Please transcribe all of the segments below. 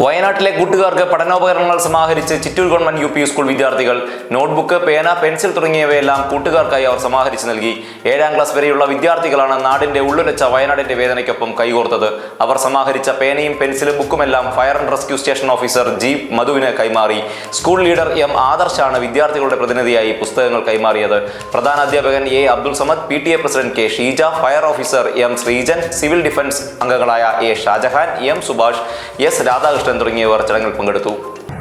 വയനാട്ടിലെ കൂട്ടുകാർക്ക് പഠനോപകരണങ്ങൾ സമാഹരിച്ച് Chittur government U P school വിദ്യാർത്ഥികൾ നോട്ട്ബുക്ക് പേന പെൻസിൽ തുടങ്ങിയവയെല്ലാം കൂട്ടുകാർക്കായി അവർ സമാഹരിച്ച് നൽകി. ഏഴാം ക്ലാസ് വരെയുള്ള വിദ്യാർത്ഥികളാണ് നാടിന്റെ ഉള്ളുരച്ച വയനാടിന്റെ വേദനയ്ക്കൊപ്പം കൈകോർത്തത്. അവർ സമാഹരിച്ച പേനയും പെൻസിലും ബുക്കുമെല്ലാം fire and rescue station officer G മധുവിന് കൈമാറി. സ്കൂൾ ലീഡർ എം ആദർശാണ് വിദ്യാർത്ഥികളുടെ പ്രതിനിധിയായി പുസ്തകങ്ങൾ കൈമാറിയത്. പ്രധാന അധ്യാപകൻ A Abdul Samad P T A president K Sheeja fire officer M Sreejan civil defence അംഗങ്ങളായ A Shajahan M Subhash S Radhakrishnan തുടങ്ങിയവർ ചടങ്ങിൽ പങ്കെടുത്തു.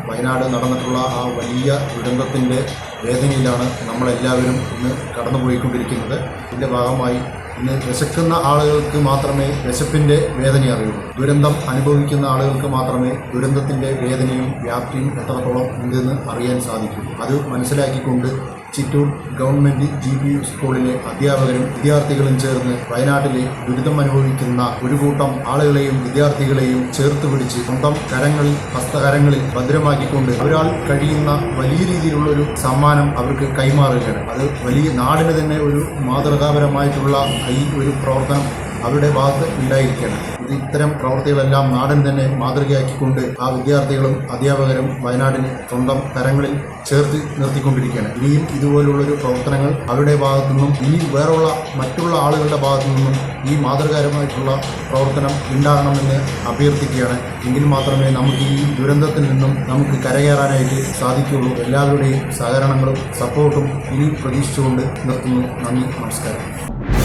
വയനാട് നടന്നിട്ടുള്ള ആ വലിയ ദുരന്തത്തിന്റെ വേദനയിലാണ് നമ്മളെല്ലാവരും ഇന്ന് കടന്നുപോയിക്കൊണ്ടിരിക്കുന്നത്. ഇതിന്റെ ഭാഗമായി ഇന്ന് വിശക്കുന്ന ആളുകൾക്ക് മാത്രമേ വിശപ്പിന്റെ വേദന അറിയുള്ളൂ. ദുരന്തം അനുഭവിക്കുന്ന ആളുകൾക്ക് മാത്രമേ ദുരന്തത്തിന്റെ വേദനയും വ്യാപ്തിയും എത്രത്തോളം ഉണ്ടെന്ന് അറിയാൻ സാധിക്കൂ. അത് മനസ്സിലാക്കിക്കൊണ്ട് ചിറ്റൂർ ഗവൺമെന്റ് ജി പി സ്കൂളിലെ അധ്യാപകരും വിദ്യാർത്ഥികളും ചേർന്ന് വയനാട്ടിലെ ദുരിതം അനുഭവിക്കുന്ന ഒരു കൂട്ടം ആളുകളെയും വിദ്യാർത്ഥികളെയും ചേർത്ത് പിടിച്ച് സ്വന്തം കരങ്ങളിൽ ഹസ്തകരങ്ങളിൽ ഭദ്രമാക്കിക്കൊണ്ട് ഒരാൾ കഴിയുന്ന വലിയ രീതിയിലുള്ള ഒരു സമ്മാനം അവർക്ക് കൈമാറുകയാണ്. അത് വലിയ നാടിന് തന്നെ ഒരു മാതൃകാപരമായിട്ടുള്ള ഈ ഒരു പ്രവർത്തനം അവരുടെ ഭാഗത്ത് ഉണ്ടായിരിക്കണം ഇത്തരം പ്രവൃത്തികളെല്ലാം നാടൻ തന്നെ മാതൃകയാക്കിക്കൊണ്ട് ആ വിദ്യാർത്ഥികളും അധ്യാപകരും വയനാടിന് സ്വന്തം കരങ്ങളിൽ ചേർത്ത് നിർത്തിക്കൊണ്ടിരിക്കുകയാണ്. ഇനിയും ഇതുപോലുള്ളൊരു പ്രവർത്തനങ്ങൾ അവരുടെ ഭാഗത്തു നിന്നും ഇനി വേറുള്ള മറ്റുള്ള ആളുകളുടെ ഭാഗത്തു നിന്നും ഈ മാതൃകാരമായിട്ടുള്ള പ്രവർത്തനം ഉണ്ടാകണമെന്ന് അഭ്യർത്ഥിക്കുകയാണ്. എങ്കിൽ മാത്രമേ നമുക്ക് ഈ ദുരന്തത്തിൽ നിന്നും നമുക്ക് കരകയറാനായിട്ട് സാധിക്കുകയുള്ളൂ. എല്ലാവരുടെയും സഹകരണങ്ങളും സപ്പോർട്ടും ഇനി പ്രതീക്ഷിച്ചുകൊണ്ട് നിർത്തുന്നു. നന്ദി നമസ്കാരം.